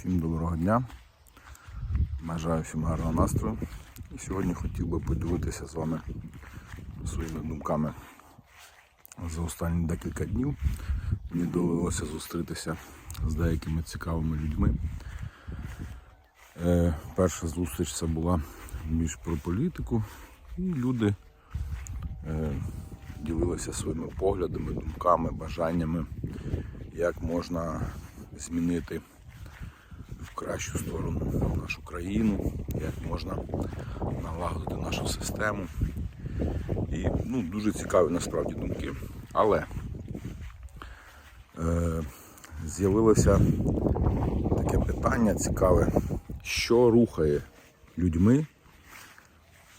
Всім доброго дня. Бажаю всім гарного настрою. І сьогодні хотів би поділитися з вами своїми думками за останні декілька днів. Мені довелося зустрітися з деякими цікавими людьми. Е, перша зустріч це була більш про політику, і люди е, ділилися своїми поглядами, думками, бажаннями, як можна змінити кращу сторону нашу країну, як можна налагодити нашу систему. І ну, дуже цікаві насправді думки. Але е, з'явилося таке питання цікаве, що рухає людьми,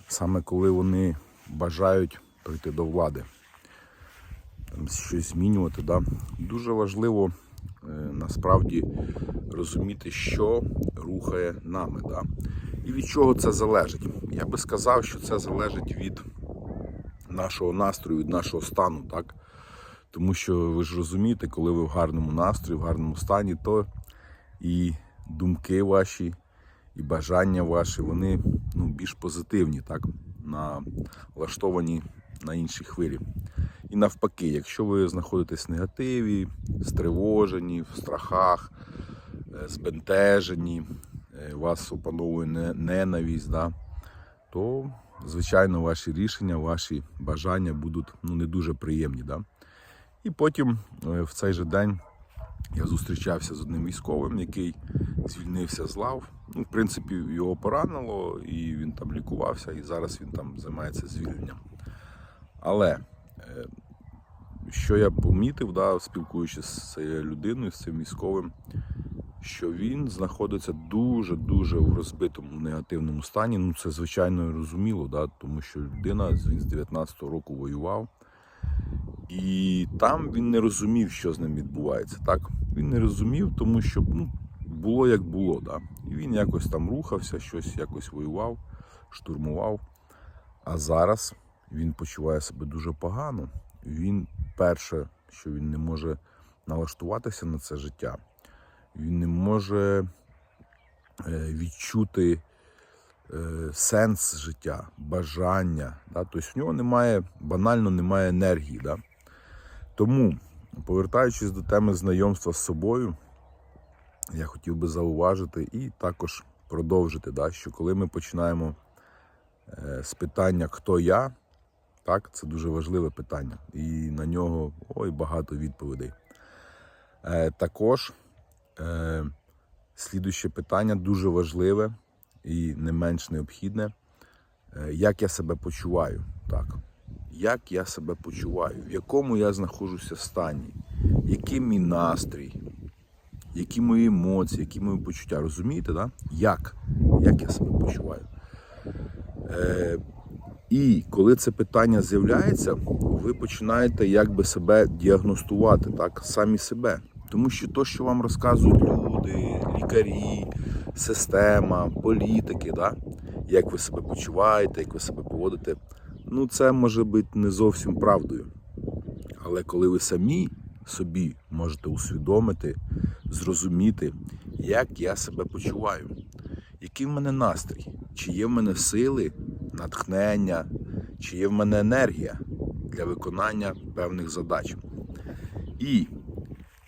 саме коли вони бажають прийти до влади, там, щось змінювати. Да? Дуже важливо е, насправді розуміти, що рухає нами. Да? І від чого це залежить. Я би сказав, що це залежить від нашого настрою, від нашого стану. Так? Тому що ви ж розумієте, коли ви в гарному настрої, в гарному стані, то і думки ваші, і бажання ваші, вони ну, більш позитивні, так? налаштовані на інші хвилі. І навпаки, якщо ви знаходитесь в негативі, стривожені, в страхах, збентежені, е, вас опановує не- ненависть, да, то, звичайно, ваші рішення, ваші бажання будуть ну, не дуже приємні. Да. І потім е, в цей же день я зустрічався з одним військовим, який звільнився з лав. Ну, в принципі, його поранило, і він там лікувався, і зараз він там займається звільненням. Але е, що я помітив, да, спілкуючись з цією людиною, з цим військовим, що він знаходиться дуже-дуже в розбитому негативному стані. Ну, це звичайно розуміло, да, тому що людина він з 19-го року воював. І там він не розумів, що з ним відбувається. Так? Він не розумів, тому що ну, було як було. Да? І він якось там рухався, щось якось воював, штурмував. А зараз він почуває себе дуже погано. Він перше, що він не може налаштуватися на це життя, він не може е, відчути е, сенс життя, бажання. Да? Тобто в нього немає, банально немає енергії. Да? Тому, повертаючись до теми знайомства з собою, я хотів би зауважити і також продовжити, да, що коли ми починаємо е, з питання Хто я, так, це дуже важливе питання, і на нього ой, багато відповідей. Також е, слідуще питання дуже важливе і не менш необхідне. Е, як я себе почуваю? Так. Як я себе почуваю, в якому я знаходжуся стані, який мій настрій, які мої емоції, які мої почуття. Розумієте, да? як? Як я себе почуваю? Е, і коли це питання з'являється, ви починаєте якби себе діагностувати, так, самі себе. Тому що то, що вам розказують люди, лікарі, система, політики, да, як ви себе почуваєте, як ви себе поводите, ну це може бути не зовсім правдою. Але коли ви самі собі можете усвідомити, зрозуміти, як я себе почуваю, який в мене настрій, чи є в мене сили, натхнення, чи є в мене енергія для виконання певних задач. І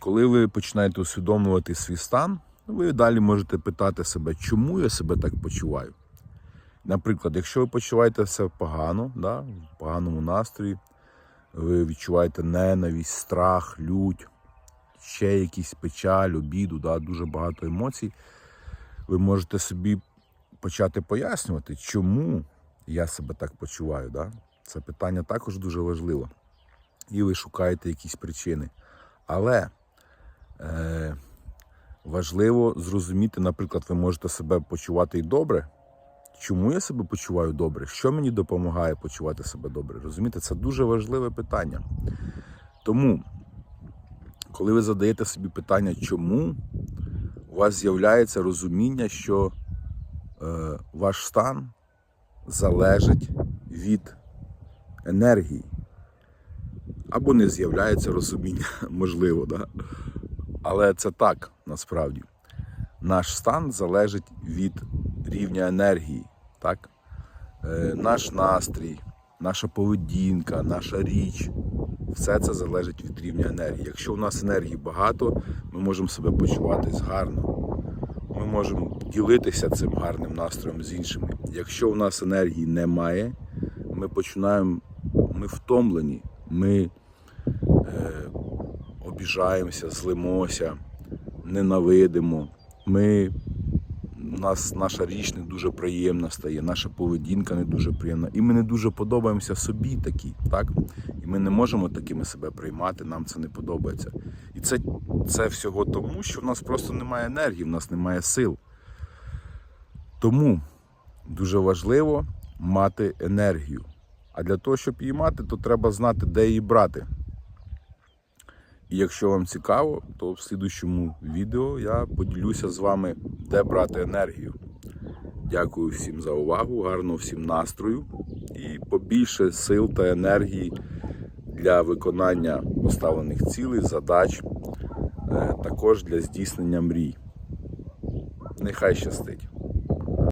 коли ви починаєте усвідомлювати свій стан, ви далі можете питати себе, чому я себе так почуваю. Наприклад, якщо ви почуваєте себе погано, да, в поганому настрої, ви відчуваєте ненависть, страх, лють, ще якісь печаль, обіду, да, дуже багато емоцій, ви можете собі почати пояснювати, чому я себе так почуваю. Да? Це питання також дуже важливо. І ви шукаєте якісь причини. Але важливо зрозуміти, наприклад, ви можете себе почувати і добре. Чому я себе почуваю добре? Що мені допомагає почувати себе добре? Розумієте, це дуже важливе питання. Тому, коли ви задаєте собі питання, чому, у вас з'являється розуміння, що е, ваш стан залежить від енергії. Або не з'являється розуміння, можливо, да? Але це так насправді. наш стан залежить від рівня енергії. Так? Е, наш настрій, наша поведінка, наша річ. Все це залежить від рівня енергії. Якщо у нас енергії багато, ми можемо себе почуватись гарно. Ми можемо ділитися цим гарним настроєм з іншими. Якщо у нас енергії немає, ми починаємо, ми втомлені, ми е, обіжаємося, злимося, ненавидимо. Ми, нас наша річ не дуже приємна стає, наша поведінка не дуже приємна. І ми не дуже подобаємося собі такі, так? І ми не можемо такими себе приймати, нам це не подобається. І це, це всього тому, що в нас просто немає енергії, в нас немає сил. Тому дуже важливо мати енергію. А для того, щоб її мати, то треба знати, де її брати. І якщо вам цікаво, то в слідущому відео я поділюся з вами, де брати енергію. Дякую всім за увагу, гарного всім настрою і побільше сил та енергії для виконання поставлених цілей, задач, е, також для здійснення мрій. Нехай щастить!